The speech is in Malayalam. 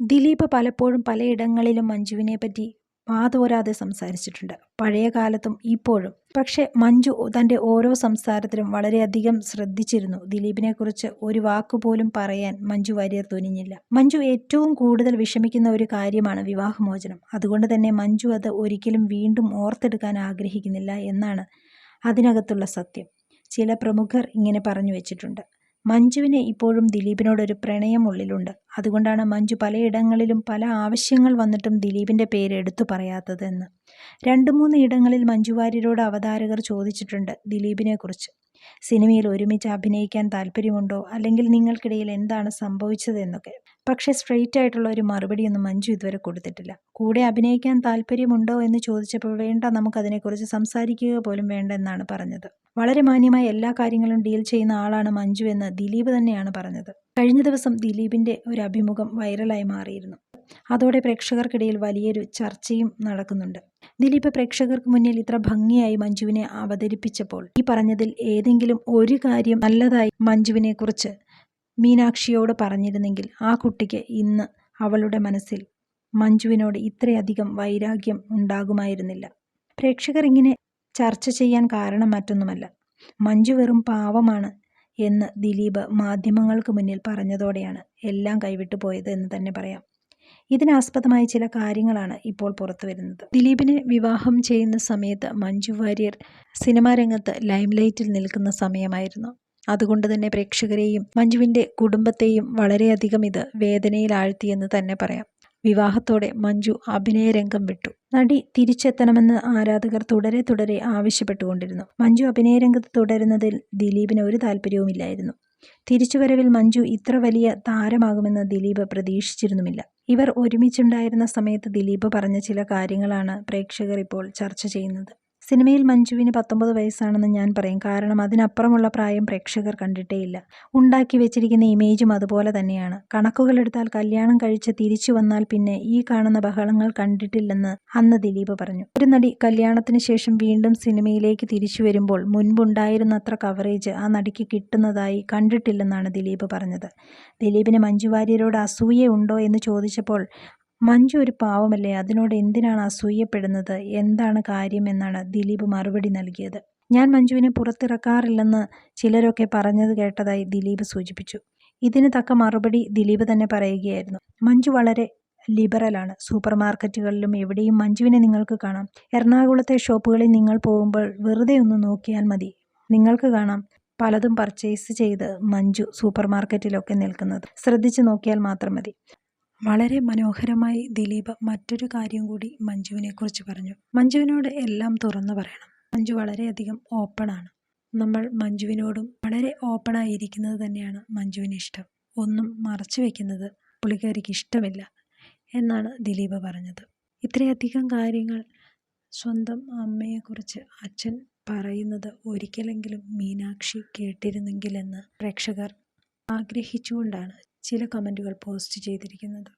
ദിലീപ് പലപ്പോഴും പലയിടങ്ങളിലും മഞ്ജുവിനെ പറ്റി വാതോരാതെ സംസാരിച്ചിട്ടുണ്ട്. പഴയ കാലത്തും ഇപ്പോഴും. പക്ഷെ മഞ്ജു തന്റെ ഓരോ സംസാരത്തിലും വളരെയധികം ശ്രദ്ധിച്ചിരുന്നു. ദിലീപിനെക്കുറിച്ച് ഒരു വാക്കുപോലും പറയാൻ മഞ്ജു വാര്യർ തുനിഞ്ഞില്ല. മഞ്ജു ഏറ്റവും കൂടുതൽ വിഷമിക്കുന്ന ഒരു കാര്യമാണ് വിവാഹമോചനം. അതുകൊണ്ട് തന്നെ മഞ്ജു അത് ഒരിക്കലും വീണ്ടും ഓർത്തെടുക്കാൻ ആഗ്രഹിക്കുന്നില്ല എന്നാണ് അതിനകത്തുള്ള സത്യം. ചില പ്രമുഖർ ഇങ്ങനെ പറഞ്ഞു വെച്ചിട്ടുണ്ട്. മഞ്ജുവിന് ഇപ്പോഴും ദിലീപിനോടൊരു പ്രണയം ഉള്ളിലുണ്ട്. അതുകൊണ്ടാണ് മഞ്ജു പലയിടങ്ങളിലും പല ആവശ്യങ്ങൾ വന്നിട്ടും ദിലീപിന്റെ പേര് എടുത്തു പറയാത്തതെന്ന്. രണ്ട് മൂന്ന് ഇടങ്ങളിൽ മഞ്ജു വാര്യരോട് അവതാരകർ ചോദിച്ചിട്ടുണ്ട് ദിലീപിനെക്കുറിച്ച് സിനിമയിൽ ഒരുമിച്ച് അഭിനയിക്കാൻ താല്പര്യമുണ്ടോ? അല്ലെങ്കിൽ നിങ്ങൾക്കിടയിൽ എന്താണ് സംഭവിച്ചതെന്നൊക്കെ. പക്ഷേ സ്ട്രെയിറ്റ് ആയിട്ടുള്ള ഒരു മറുപടിയൊന്നും മഞ്ജു ഇതുവരെ കൊടുത്തിട്ടില്ല. കൂടെ അഭിനയിക്കാൻ താല്പര്യമുണ്ടോ എന്ന് ചോദിച്ചപ്പോൾ വേണ്ട നമുക്കതിനെക്കുറിച്ച് സംസാരിക്കുക പോലും വേണ്ട എന്നാണ് പറഞ്ഞത്. വളരെ മാന്യമായ എല്ലാ കാര്യങ്ങളും ഡീൽ ചെയ്യുന്ന ആളാണ് മഞ്ജു എന്ന് ദിലീപ് തന്നെയാണ് പറഞ്ഞത്. കഴിഞ്ഞ ദിവസം ദിലീപിന്റെ ഒരു അഭിമുഖം വൈറലായി മാറിയിരുന്നു. അതോടെ പ്രേക്ഷകർക്കിടയിൽ വലിയൊരു ചർച്ചയും നടക്കുന്നുണ്ട്. ദിലീപ് പ്രേക്ഷകർക്ക് മുന്നിൽ ഇത്ര ഭംഗിയായി മഞ്ജുവിനെ അവതരിപ്പിച്ചപ്പോൾ ഈ പറഞ്ഞതിൽ ഏതെങ്കിലും ഒരു കാര്യം നല്ലതായി മഞ്ജുവിനെ കുറിച്ച് മീനാക്ഷിയോട് പറഞ്ഞിരുന്നെങ്കിൽ ആ കുട്ടിക്ക് ഇന്ന് അവളുടെ മനസ്സിൽ മഞ്ജുവിനോട് ഇത്രയധികം വൈരാഗ്യം ഉണ്ടാകുമായിരുന്നില്ല. പ്രേക്ഷകർ ഇങ്ങനെ ചർച്ച ചെയ്യാൻ കാരണം മറ്റൊന്നുമല്ല. മഞ്ജു വെറും പാവമാണ് എന്ന് ദിലീപ് മാധ്യമങ്ങൾക്ക് മുന്നിൽ പറഞ്ഞതോടെയാണ് എല്ലാം കൈവിട്ടു പോയത് എന്ന് തന്നെ പറയാം. ഇതിനാസ്പദമായ ചില കാര്യങ്ങളാണ് ഇപ്പോൾ പുറത്തു വരുന്നത്. ദിലീപിനെ വിവാഹം ചെയ്യുന്ന സമയത്ത് മഞ്ജു വാര്യർ സിനിമാ രംഗത്ത് ലൈംലൈറ്റിൽ നിൽക്കുന്ന സമയമായിരുന്നു. അതുകൊണ്ട് തന്നെ പ്രേക്ഷകരെയും മഞ്ജുവിന്റെ കുടുംബത്തെയും വളരെയധികം ഇത് വേദനയിലാഴ്ത്തിയെന്ന് തന്നെ പറയാം. വിവാഹത്തോടെ മഞ്ജു അഭിനയരംഗം വിട്ടു. നടി തിരിച്ചെത്തണമെന്ന് ആരാധകർ തുടരെ തുടരെ ആവശ്യപ്പെട്ടുകൊണ്ടിരുന്നു. മഞ്ജു അഭിനയരംഗത്ത് തുടരുന്നതിൽ ദിലീപിന് ഒരു താല്പര്യവുമില്ലായിരുന്നു തിരിച്ചുവരവിൽ മഞ്ജു ഇത്ര വലിയ താരമാകുമെന്ന് ദിലീപ് പ്രതീക്ഷിച്ചിരുന്നുമില്ല. ഇവർ ഒരുമിച്ചുണ്ടായിരുന്ന സമയത്ത് ദിലീപ് പറഞ്ഞ ചില കാര്യങ്ങളാണ് പ്രേക്ഷകർ ഇപ്പോൾ ചർച്ച ചെയ്യുന്നത്. സിനിമയിൽ മഞ്ജുവിന് പത്തൊമ്പത് വയസ്സാണെന്ന് ഞാൻ പറയും. കാരണം അതിനപ്പുറമുള്ള പ്രായം പ്രേക്ഷകർ കണ്ടിട്ടേയില്ല. ഉണ്ടാക്കി വെച്ചിരിക്കുന്ന ഇമേജും അതുപോലെ തന്നെയാണ്. കണക്കുകളെടുത്താൽ കല്യാണം കഴിച്ച് തിരിച്ചു വന്നാൽ പിന്നെ ഈ കാണുന്ന ബഹളങ്ങൾ കണ്ടിട്ടില്ലെന്ന് അന്ന് ദിലീപ് പറഞ്ഞു. ഒരു നടി കല്യാണത്തിന് ശേഷം വീണ്ടും സിനിമയിലേക്ക് തിരിച്ചു വരുമ്പോൾ മുൻപുണ്ടായിരുന്നത്ര കവറേജ് ആ നടിക്ക് കിട്ടുന്നതായി കണ്ടിട്ടില്ലെന്നാണ് ദിലീപ് പറഞ്ഞത്. ദിലീപിന് മഞ്ജു വാര്യരോട് അസൂയ ഉണ്ടോ എന്ന് ചോദിച്ചപ്പോൾ മഞ്ജു ഒരു പാവമല്ലേ? അതിനോട് എന്തിനാണ് അസൂയപ്പെടുന്നത്? എന്താണ് കാര്യമെന്നാണ് ദിലീപ് മറുപടി നൽകിയത്. ഞാൻ മഞ്ജുവിനെ പുറത്തിറക്കാറില്ലെന്ന് ചിലരൊക്കെ പറഞ്ഞത് കേട്ടതായി ദിലീപ് സൂചിപ്പിച്ചു. ഇതിന് തക്ക മറുപടി ദിലീപ് തന്നെ പറയുകയായിരുന്നു. മഞ്ജു വളരെ ലിബറലാണ് സൂപ്പർ മാർക്കറ്റുകളിലും എവിടെയും മഞ്ജുവിനെ നിങ്ങൾക്ക് കാണാം. എറണാകുളത്തെ ഷോപ്പുകളിൽ നിങ്ങൾ പോകുമ്പോൾ വെറുതെ ഒന്ന് നോക്കിയാൽ മതി. നിങ്ങൾക്ക് കാണാം പലതും പർച്ചേസ് ചെയ്ത് മഞ്ജു സൂപ്പർ മാർക്കറ്റിലൊക്കെ നിൽക്കുന്നത്. ശ്രദ്ധിച്ചു നോക്കിയാൽ മാത്രം മതി. വളരെ മനോഹരമായി ദിലീപ് മറ്റൊരു കാര്യം കൂടി മഞ്ജുവിനെക്കുറിച്ച് പറഞ്ഞു. മഞ്ജുവിനോട് എല്ലാം തുറന്നു പറയണം. മഞ്ജു വളരെയധികം ആണ്. നമ്മൾ മഞ്ജുവിനോടും വളരെ ഓപ്പണായിരിക്കുന്നത് തന്നെയാണ് മഞ്ജുവിന് ഇഷ്ടം. ഒന്നും മറച്ചു വെക്കുന്നത് പുള്ളിക്കാരിക്ക് ഇഷ്ടമില്ല എന്നാണ് ദിലീപ് പറഞ്ഞത്. ഇത്രയധികം കാര്യങ്ങൾ സ്വന്തം അമ്മയെക്കുറിച്ച് അച്ഛൻ പറയുന്നത് ഒരിക്കലെങ്കിലും മീനാക്ഷി കേട്ടിരുന്നെങ്കിലെന്ന് പ്രേക്ഷകർ ആഗ്രഹിച്ചുകൊണ്ടാണ് ചില കമന്റുകൾ പോസ്റ്റ് ചെയ്തിരിക്കുന്നത്.